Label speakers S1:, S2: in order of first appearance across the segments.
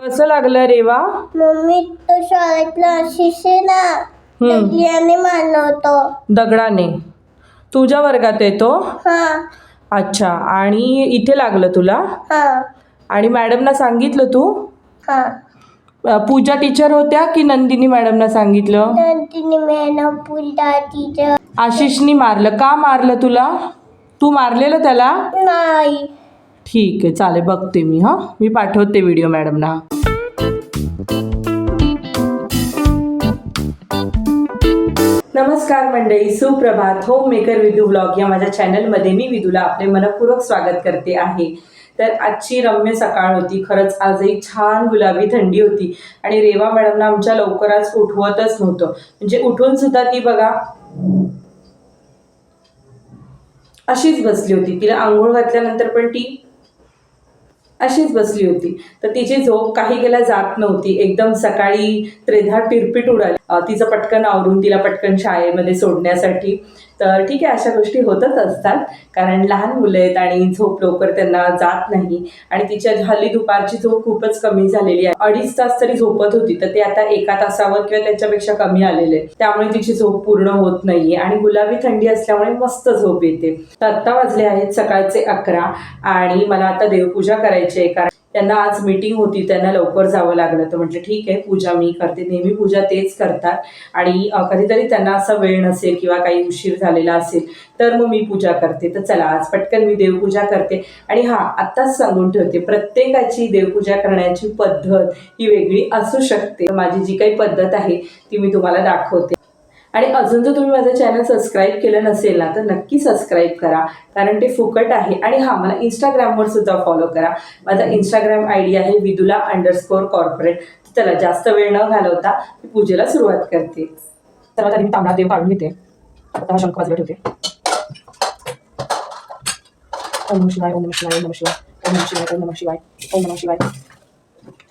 S1: कसं लागलं रेवा
S2: मम्मी तो शाळेतला आशिष आहे ना
S1: हम्म.
S2: त्याने होतं
S1: दगडाने? तुझ्या वर्गात येतो
S2: हा.
S1: अच्छा आणि इथे लागलं तुला?
S2: हा.
S1: आणि मॅडमना सांगितलं तू?
S2: हा.
S1: अ, पूजा टीचर होत्या की नंदिनी मॅडमना सांगितलं?
S2: तिने मेहनत पुढा टीचर
S1: आशिषनी मारलं. का मारलं तुला? तू मारलेलं त्याला?
S2: नाही.
S1: ठीक आहे चालेल बघते मी हां. मी पाठवते व्हिडिओ मॅडमना नमस्कार मंडळी सुप्रभात. होम मेकर विदू ब्लॉग या माझ्या चॅनलमध्ये मी विदूला आपले मनपूर्वक स्वागत करते आहे. तर आजची रम्य सकाळ होती. खरंच आजही छान गुलाबी थंडी होती आणि रेवा मॅडमना आमच्या लवकरच उठवतच नव्हतं. म्हणजे उठून सुद्धा ती बघा अशीच बसली होती. तिला आंघोळ घातल्यानंतर पण ती अशीच बसली होती. तर तिची झोप काही गेला जात नव्हती. एकदम सकाळी त्रेधा पिरपिट उडाली. तिचं पटकन आवरून तिला पटकन शाळेमध्ये सोडण्यासाठी तर ठीक आहे अशा गोष्टी होतच असतात. कारण लहान मुलं आहेत आणि झोप लवकर त्यांना जात नाही. आणि तिच्या हल्ली दुपारची झोप खूपच कमी झालेली आहे. अडीच तास तरी झोपत होती तर ते आता एका तासावर किंवा त्याच्यापेक्षा कमी आलेले त्यामुळे तिची झोप पूर्ण होत नाहीये आणि गुलाबी थंडी असल्यामुळे मस्त झोप येते. तर आत्ता वाजले आहेत सकाळचे अकरा आणि मला आता देवपूजा करायची आहे कारण त्यांना आज मीटिंग होती त्यांना लवकर जावं लागलं. तर म्हटलं ठीक आहे पूजा मी करते. नेहमी पूजा तेच करतात. आणि कधीतरी त्यांना असा वेळ नसेल किंवा काही उशीर झालेला असेल तर मग मी पूजा करते. तर चला आज पटकन मी देवपूजा करते. आणि हा आत्ताच सांगून ठेवते प्रत्येकाची देवपूजा करण्याची पद्धत ही वेगळी असू शकते. माझी जी काही पद्धत आहे ती मी तुम्हाला दाखवते. आणि अजून जर तुम्ही माझं चॅनल सबस्क्राईब केलं नसेल ना तर नक्की सबस्क्राईब करा. कारण ते फुकट आहे. आणि हां मला इंस्टाग्रामवर सुद्धा फॉलो करा. माझा इंस्टाग्राम आय डी आहे विदुला अंडरस्कोअर कॉर्पोरेट चला जास्त वेळ न घालवता मी पूजेला सुरुवात करते. तर आता तांबडा देव काढून घेते. आता शंख बाजूला ठेवते. ओम नम शिवाय ओम नम शिवाय ओम नम शिवाय ओम नम शिवाय ओम नम शिवाय ओम नम शिवाय.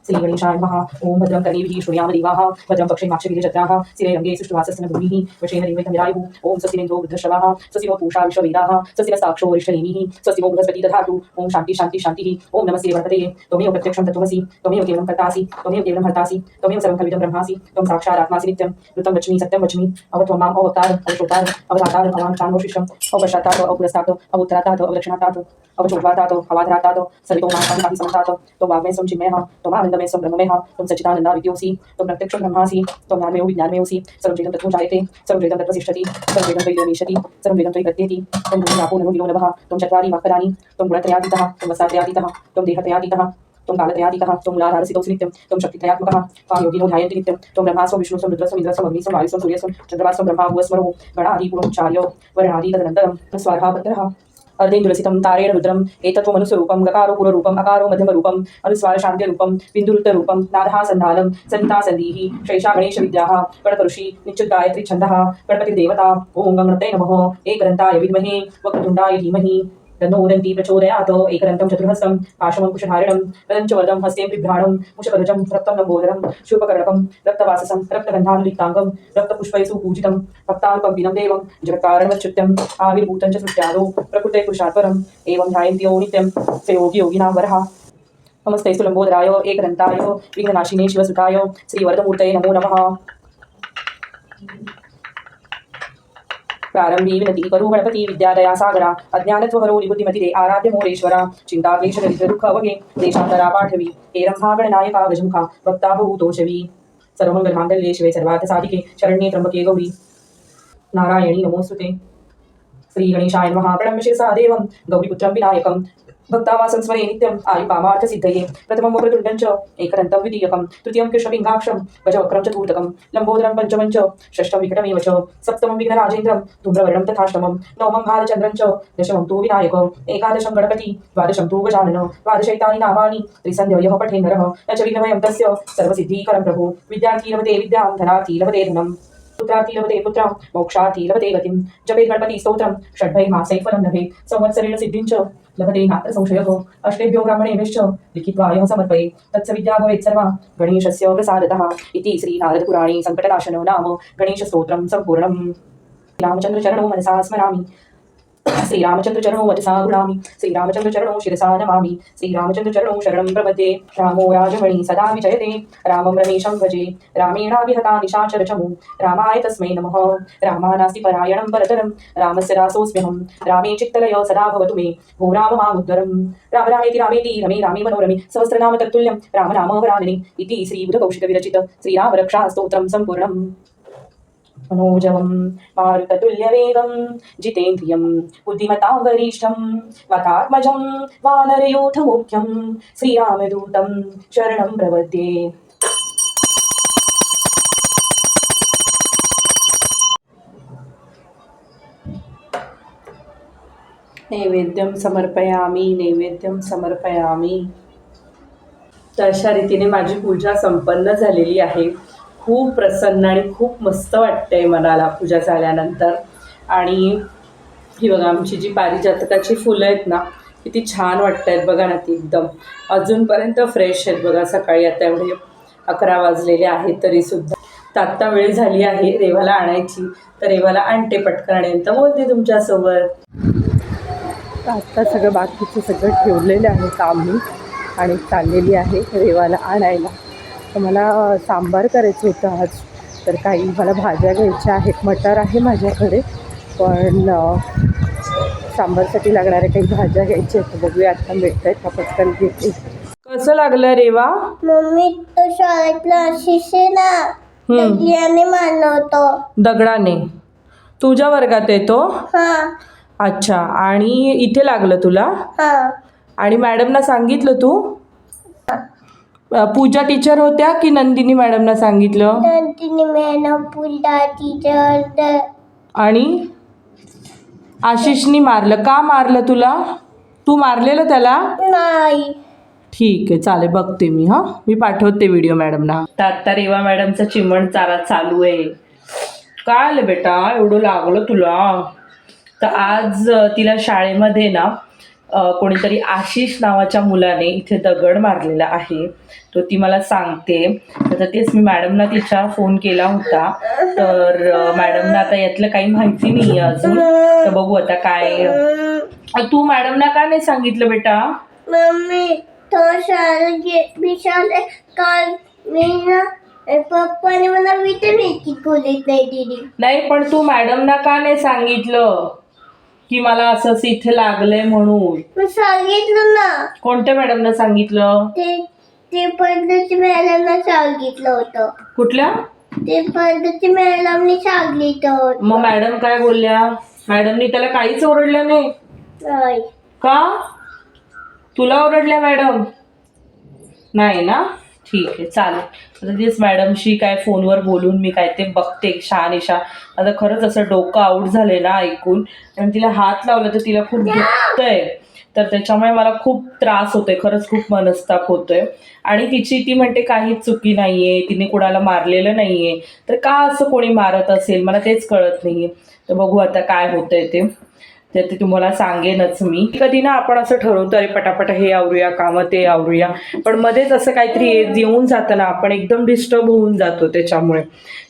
S1: श्री गणेशाय महा ओम भद्रं कर्णेभिः शृणुयाम देवाः भद्रं पक्षे माक्षभिर्जत्राः सिरे रङ्गे सुष्ठुवासस्तन भूमिः। वशेन देवैतमिरायुः ओम स्वस्तिरेन्द्रो बुद्धश्रवाः स्वस्ति पूषा विश्ववेदाः। स्वस्ति साक्षो वरिष्ठनेमिः। स्वस्ति नो बृहस्पति दधातु। ओम शान्ति शान्ति शान्तिः। ओम नमस्ते वर्तते। त्वमेव प्रत्यक्षं तत्त्वमसि। त्वमेव केवलं कर्तासि। त्वमेव केवलं हर्तासि त्वमेव सर्वं कवितं ब्रह्मासि। त्वं साक्षादात्मासि नित्यं। ऋतं वच्मि सत्यं वच्मि अवत्वं माम् अवतार अवशोतार। अवधातार अवाङ्क्षान्वशिष्टम् अवपश्चात्तात् अवपुरस्तात् अवोत्तरातात् अवदक्षिणात्तात्। अवचोद्वातात् अवाधरातात् सवितो मां काहि समतात् त्वं वाग्मे संचिन्मयः त्वमानन्द त्वमानन्दमे स्वं ब्रह्ममयः त्वं सच्चिदानन्दा विद्योऽसि त्वं प्रत्यक्षं ब्रह्मासि त्वं ज्ञानमयो विज्ञानमयोऽसि सर्वं वेदं तत्त्वं जायते सर्वं वेदं तत्त्वसिष्ठति सर्वं वेदं त्वयि गमिष्यति सर्वं वेदं त्वयि प्रत्येति त्वं भूमि आपो नमो नीलो नभः त्वं चत्वारि वाक्पदानि त्वं गुणत्रयादितः त्वं वसात्रयातीतः त्वं देहत्रयादितः त्वं कालत्रयातीतः त्वं मूलाधारसितोऽसि नित्यं त्वं शक्तित्रयात्मकः त्वां योगिनो ध्यायन्ति नित्यं त्वं ब्रह्मास्वं विष्णुस्वं रुद्रस्वं इन्द्रस्वं अग्निस्वं वायुस्वं सूर्यस्वं चन्द्रमास्वं ब्रह्मा भुवस्वरो गणादिपुरंचार्यो वर्णादि तदनन्तरं स्वाहा पत्रः अर्धेन्दुरसितं तारेण रुद्रम् एतत्त्वमनुस्वरूपं गकारो पुररूपम् अकारो मध्यमरूपम् अनुस्वार शान्त्यरूपं बिन्दुरुत्तरूपं नादः सन्धानं सन्ता सन्धिः शैषा गणेशविद्याः गणकऋषि निश्चिद्गायत्री छन्दः गणपतिर्देवता ॐ गणपतये नमः एकदन्ताय विद्महे वक्रतुण्डाय धीमहि। तन्नो उदन्ति प्रचोदयात् एकदन्तं चतुर्हस्तं पाशमं कुशधारिणं रदञ्चवरदं हस्ते बिभ्राणं मुषकरजं रक्तं लम्बोदरं शूपकर्णकं रक्तवाससं रक्तगन्धानुलिप्ताङ्गं रक्तपुष्पैसु पूजितं भक्तानुकम्पिनं देवं जगत्कारणवच्युत्यम् आविर्भूतं च सृष्ट्यादो प्रकृते पुरुषात्परम् एवं ध्यायन्त्यो नित्यं स योगी योगिनां वरः। नमस्ते सुलम्बोदराय एकदन्ताय विघ्ननाशिने शिवसुताय श्रीवरदमूर्तये नमो नमः। प्रारंभी विनती करू गणपती विद्यादया सागरा अज्ञानत्वहरो निबुद्धिमतिरे आराध्य मोरेश्वरा चिंता क्लेश दरिद्र दुःख वगे देशांतरा पाठवी हे रंभा गणनायका गजमुखा भक्ता बहुतोषवी। सर्वमंगल मांगल्ये शिवे सर्वार्थ साधिके शरण्ये त्र्यंबके गौरी। नारायणी नमोस्तुते श्री गणेशाय नमः प्रणम्य शिरसा देवं गौरीपुत्रं विनायकं भक्तावासं स्मरे नित्यम् आयुकामार्थसिद्धये प्रथमं वक्रतुण्डं च एकदन्तं द्वितीयकं तृतीयं कृष्णपिङ्गाक्षं गजवक्रं चतुर्थकं लम्बोदरं पञ्चमं च षष्ठं विकटमेव च सप्तमं विघ्नराजेन्द्रं धूम्रवर्णं तथाष्टमं नवमं भालचन्द्रं च दशमं तु विनायक एकादशं गणपति द्वादशं तु गजानन द्वादशैतानि नामानि त्रिसन्ध्ययः पठे नरः न च विघ्नमयं तस्य सर्वसिद्धिकरं प्रभु। विद्यार्थी लभते विद्यां धनार्थी लभते धनम् पुत्रार्थी लभते पुत्रां मोक्षार्थी लभते गतिं जपेत् गणपति स्तोत्रं षड्भै मासै फलं लभेत् संवत्सरेण सिद्धिं च। लभते नात्र संशयः अष्टेभ्यो ब्राह्मणेभ्यश्च लिखित्वा यः समर्पये. तत्सविद्या भवेत् सर्वा. गणेशस्य प्रसादतः इति श्रीनारदपुराणे सङ्कटनाशनो नाम गणेशस्तोत्रं सम्पूर्णम्. रामचन्द्रचरणो मनसा स्मरामि. श्रीरामचंद्र चरणो वचसा गृणामि श्रीरामचंद्र चरणो शिरसा नमामि श्रीरामचंद्र चरणो शरणं प्रपद्ये रामो राजमणि सदा विजयते रामं रमेशं भजे रामेणाभिहता निशाचरचमु रामाय तस्मै नमः रामानास्ति परायणं परतरं रामस्य दासोऽस्म्यहं रामे चित्तलय सदा भवतु मे भो राम मामुद्धरम् राम रामेति रामेति रमे रामे मनोरमे सहस्रनाम तत्तुल्यं राम नाम वरानने इति श्रीबुधकौशिकविरचित श्रीरामरक्षास्तोत्रं सम्पूर्णम्। मनोजवं मारुततुल्यवेगं जितेन्द्रियं बुद्धिमतां वरिष्ठं मतात्मजं वानरयूथमुख्यं श्रीरामदूतं शरणं प्रवद्ये। नैवेद्यं समर्पयामी नैवेद्यम समर्पयामी। तर अशा रीतीने माझी पूजा संपन्न झालेली आहे. खूप प्रसन्न आणि खूप मस्त वाटतंय मनाला पूजा झाल्यानंतर. आणि ही बघा आमची जी पारिजातकाची फुलं आहेत ना किती छान वाटत आहेत बघा ना ती एकदम. अजूनपर्यंत फ्रेश आहेत बघा सकाळी. आता एवढे अकरा वाजलेले आहेत तरीसुद्धा तर आत्ता वेळ झाली आहे रेवाला आणायची. तर रेवाला आणते पटकन आणि तर बोलते तुमच्यासोबत. आत्ता सगळं बाकीचं सगळं ठेवलेलं आहे काम. मी आणि चाललेली आहे रेवाला आणायला. तर मला सांबार करायचं होतं आज. तर काही मला भाज्या घ्यायच्या आहेत. मटार आहे माझ्याकडे. पण सांबारसाठी लागणाऱ्या काही भाज्या घ्यायच्या आहेत. बघूया आता मिळत आहेत का? पटकन घेते. कसं लागलं रेवा
S2: मम्मी तो शाळेतला शिसे ना मारलं होतं
S1: दगडाने? तुझ्या वर्गात येतो
S2: हा.
S1: अच्छा. आणि इथे लागलं तुला?
S2: हा.
S1: आणि मॅडमना सांगितलं तू? पूजा टीचर होत्या की नंदिनी मॅडमना सांगितलं?
S2: तिने मॅडम पुढला टीचर
S1: आणि? आशिषनी मारलं. का मारलं तुला? तू मारलेलं त्याला?
S2: नाही.
S1: ठीक आहे चालेल बघते मी हां? मी पाठवते व्हिडिओ मॅडमना तर आत्ता रेवा मॅडमचा चिमण चारा चालू आहे. काय आलं बेटा? एवढं लागलं तुला? तर आज तिला शाळेमध्ये ना कोणीतरी आशिष नावाच्या मुलाने इथे दगड मारलेला आहे. तो ती मला सांगते. तर तेच मी मॅडमना तिच्या फोन केला होता. तर मॅडमना आता यातलं काही माहिती नाही आहे अजून. तर बघू आता काय अ, तू मॅडमना का नाही सांगितलं बेटा?
S2: मम्मी तो मी शाळेत काल मी ना ए, पप्पाने मला विचारली की नाही दिली.
S1: नाही पण तू मॅडमना का नाही सांगितलं? की मला असं असं इथे लागलंय म्हणून.
S2: मी सांगितलं ना.
S1: कोणत्या मॅडमना सांगितलं?
S2: ते ते पद्धती मॅडमला सांगितलं होतं.
S1: कुठल्या?
S2: ते पद्धती मॅडमने सांगितलं होतं.
S1: मग मॅडम काय बोलल्या? मॅडमनी त्याला काहीच ओरडलं नाही.
S2: नाही.
S1: का? तुला ओरडल्या मॅडम? नाही ना? ठीक आहे चालेल. तेच मॅडमशी काय फोनवर बोलून मी काय ते बघते शहानिशा. आता खरंच असं डोकं आऊट झाले ना ऐकून. आणि तिला हात लावला तर तिला खूप दुखतंय. तर त्याच्यामुळे मला खूप त्रास होतोय. खरंच खूप मनस्ताप होतोय. आणि तिची ती म्हणते काहीच चुकी नाहीये. तिने कुणाला मारलेलं नाहीये. तर का असं कोणी मारत असेल? मला तेच कळत नाहीये. तर बघू आता काय होतंय ते. तर ते तुम्हाला सांगेनच मी. कधी ना आपण असं ठरवतो अरे पटापट हे आवरूया कामं ते आवरूया. पण मध्येच असं काहीतरी येऊन जातं ना आपण एकदम डिस्टर्ब होऊन जातो त्याच्यामुळे.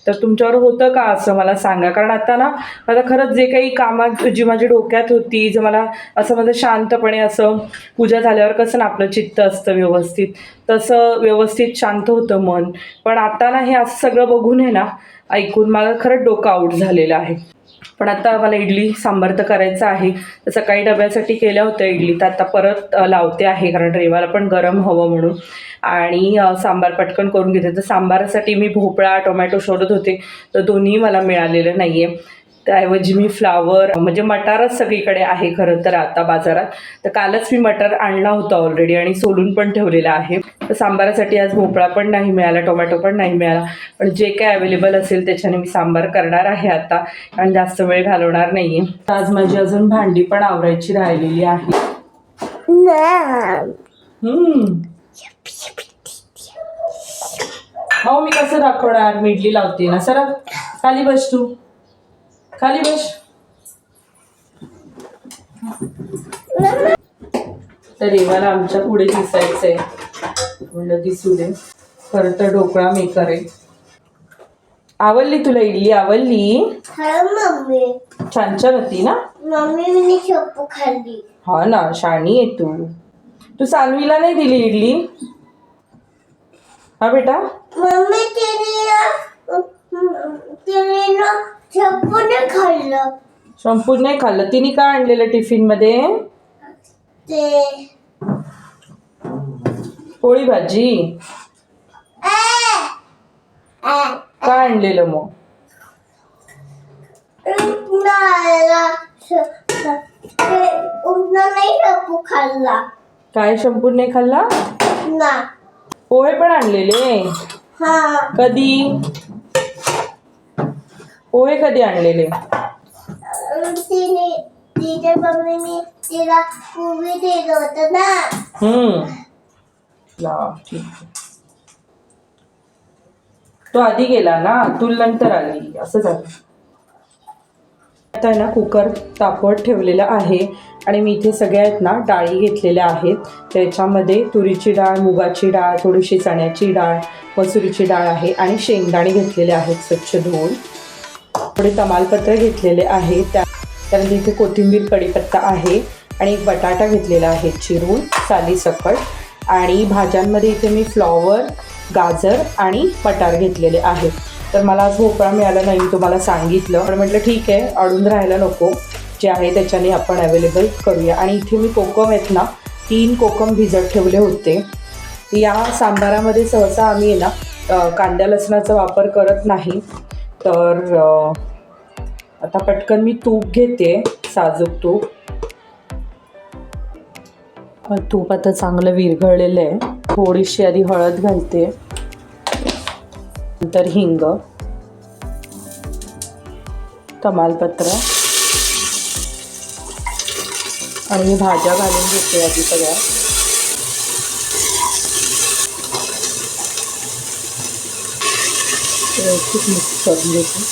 S1: तर तुमच्यावर होतं का असं मला सांगा? कारण आता ना मला खरंच जे काही कामात जी माझी डोक्यात होती जे मला असं माझं शांतपणे असं पूजा झाल्यावर कसं ना आपलं चित्त असतं व्यवस्थित तसं व्यवस्थित शांत होतं मन. पण आता ना हे असं सगळं बघून आहे ना ऐकून मला खरंच डोकं आऊट झालेलं आहे. पण आता मला इडली सांबार तर करायचं आहे. तर सकाळी डब्यासाठी केल्या होत्या इडली. तर आता परत लावते आहे कारण रेवाला पण गरम हवं म्हणून. आणि सांबार पटकन करून घेते. तर सांबारासाठी मी भोपळा टोमॅटो शोधत होते. तर दोन्ही मला मिळालेलं नाही आहे त्याऐवजी मी फ्लावर म्हणजे मटारच सगळीकडे आहे खरं तर आता बाजारात. तर कालच मी मटार आणला होता ऑलरेडी आणि सोलून पण ठेवलेला आहे. तर सांबारासाठी आज भोपळा पण नाही मिळाला टोमॅटो पण नाही मिळाला. पण जे काय अवेलेबल असेल त्याच्याने मी सांबार करणार आहे आता. कारण जास्त वेळ घालवणार नाही आहे आज माझी अजून भांडी पण आवरायची राहिलेली आहे. हो मी कसं दाखवणार? मी इडली लावते ना. सर खाली बस तू. खाली बस. तर रेवाला आमच्या पुढे दिसायचंय. म्हणलं दिसू दे. खरं तर ढोकळा मी करेन आवडली तुला इडली? आवडली?
S2: हा मम्मी.
S1: छान छान होती ना?
S2: मम्मी मी खाल्ली.
S1: हा ना शाणी आहे तू. तू सानवीला नाही दिली इडली? हा बेटा.
S2: मम्मी तिने ना तिने नाही खाल्लं.
S1: संपूर्ण नाही खाल्लं. तिने काय आणलेलं टिफिनमध्ये
S2: ते
S1: पोळी भाजी! काय आणलेलं मग?
S2: उन्हाळ्याला श- श- ते उन्हा नाही खाल्ला.
S1: काय संपूर्ण नाही खाल्ला?
S2: ना.
S1: पोहे पण आणलेले.
S2: हा.
S1: कधी? पोहे कधी आणलेले?
S2: तिने तिच्या मम्मीने तिला उभी दिलं होतं ना.
S1: हम्म. ला, ठीक आहे. तो आधी गेला ना तू नंतर आली असं झालं. आता आहे ना कुकर तापवत ठेवलेला आहे. आणि मी इथे सगळ्या आहेत ना डाळी घेतलेल्या आहेत. त्याच्यामध्ये तुरीची डाळ मुगाची डाळ थोडीशी चण्याची डाळ मसुरीची डाळ आहे. आणि शेंगदाणे घेतलेले आहेत स्वच्छ धुवून. थोडे तमालपत्र घेतलेले आहे. त्या त्यानंतर इथे कोथिंबीर कढीपत्ता आहे आणि एक बटाटा घेतलेला आहे चिरून सालीसकट आणि भाज्यांमध्ये इथे मी फ्लॉवर गाजर आणि मटार घेतलेले आहेत तर मला आज भोपळा मिळाला नाही मी तुम्हाला सांगितलं. पण म्हटलं ठीक आहे अडून राहायला नको. जे आहे त्याच्याने आपण अवेलेबल करूया. आणि इथे मी कोकम आहेत ना तीन कोकम भिजत ठेवले होते. या सांबारामध्ये सहसा आम्ही ना कांद्या लसणाचा वापर करत नाही. तर आता पटकन मी तूप घेते साजूक तूप. तूप आता चांगलं विरघळलेलं आहे. थोडीशी आधी हळद घालते. नंतर हिंग. तमालपत्र. आणि भाज्या घालून घेते आधी सगळ्या. व्यवस्थित मिक्स करून घेते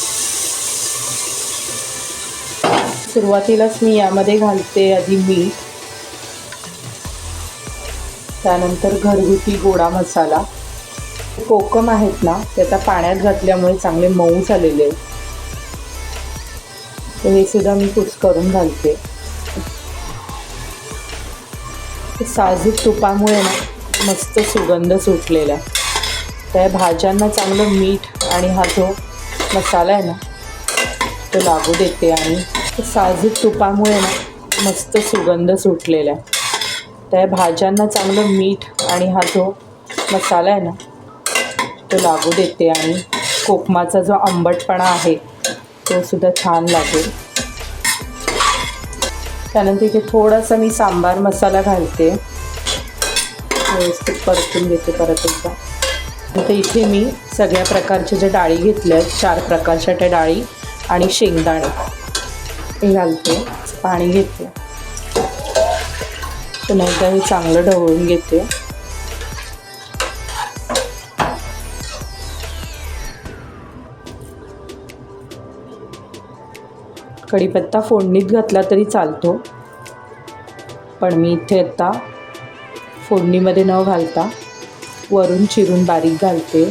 S1: सुरुवातीलाच मी यामध्ये घालते आधी मीठ. त्यानंतर घरगुती गोडा मसाला. कोकम आहेत ना त्याचा पाण्यात घातल्यामुळे चांगले मऊ झालेले आहेत. तर हे सुद्धा मी कुस करून घालते. साजूक तुपामुळे ना मस्त सुगंध सुटलेला आहे. त्या भाज्यांना चांगलं मीठ आणि हा जो मसाला आहे ना तो लागू देते आणि साजूक तुपामुळे ना मस्त सुगंध सुटलेला आहे. त्या भाज्यांना चांगलं मीठ आणि हा जो मसाला आहे ना तो लागू देते आणि कोकमाचा जो आंबटपणा आहे तो सुद्धा छान लागेल. त्यानंतर इथे थोडासा मी सांबार मसाला घालते. व्यवस्थित परतून घेते परत एकदा. आता इथे मी सगळ्या प्रकारच्या ज्या डाळी घेतल्या आहेत चार प्रकारच्या त्या डाळी आणि शेंगदाणे. घालते पाणी घेते. पुन्हा एकदा हे चांगलं ढवळून घेते. कढीपत्ता फोडणीत घातला तरी चालतो. पण मी इथे आता फोडणीमध्ये न घालता वरून चिरून बारीक घालते.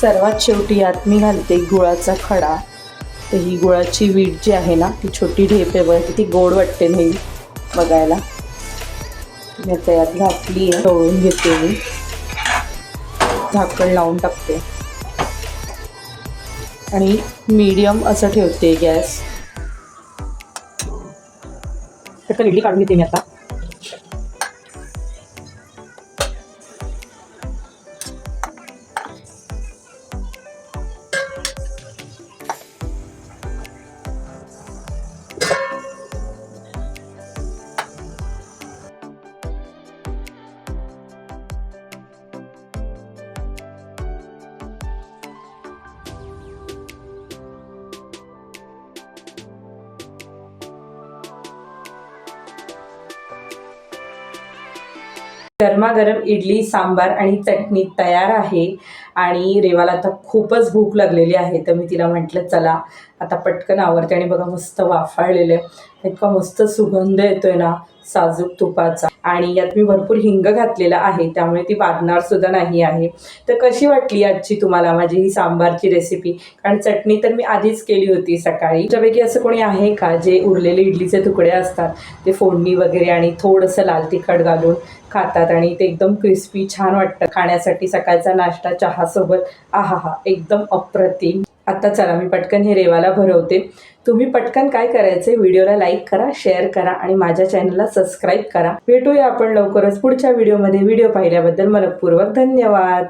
S1: सर्वात शेवटी यात मी घालते गुळाचा खडा. तर ही गुळाची वीट जी आहे ना ती छोटी ढेप आहे बघा गोड वाटते नाही बघायला. मी आता यात घातली आहे तळून घेते मी. झाकण लावून टाकते. आणि मीडियम असं ठेवते गॅस. पटकन इडली काढून घेते मी आता. गरमागरम इडली सांबार आणि चटणी तयार आहे. आणि रेवाला आता खूपच भूक लागलेली आहे तर मी तिला म्हटलं चला आता पटकन आवरते. आणि बघा मस्त वाफाळलेलं आहे. इतका मस्त सुगंध येतोय ना साजूक तुपाचा. आणि यात मी भरपूर हिंग घातलेला आहे त्यामुळे ती बाधणार सुद्धा नाही आहे. तर कशी वाटली आजची तुम्हाला माझी ही सांबारची रेसिपी कारण चटणी तर मी आधीच केली होती सकाळी. त्याच्यापैकी असं कोणी आहे का जे उरलेले इडलीचे तुकडे असतात ते फोडणी वगैरे आणि थोडंसं लाल तिखट घालून खातात आणि ते एकदम क्रिस्पी छान वाटतं. खाण्यासाठी सकाळचा नाश्ता चहासोबत. आहा हा एकदम अप्रतिम. आता चला मी पटकन हे रेवाला भरवते. तुम्ही पटकन काय करायचे व्हिडिओला लाईक करा शेअर करा आणि माझ्या चॅनलला सबस्क्राईब करा. भेटूया आपण लवकरच पुढच्या व्हिडिओमध्ये व्हिडिओ पाहिल्याबद्दल मनपूर्वक धन्यवाद.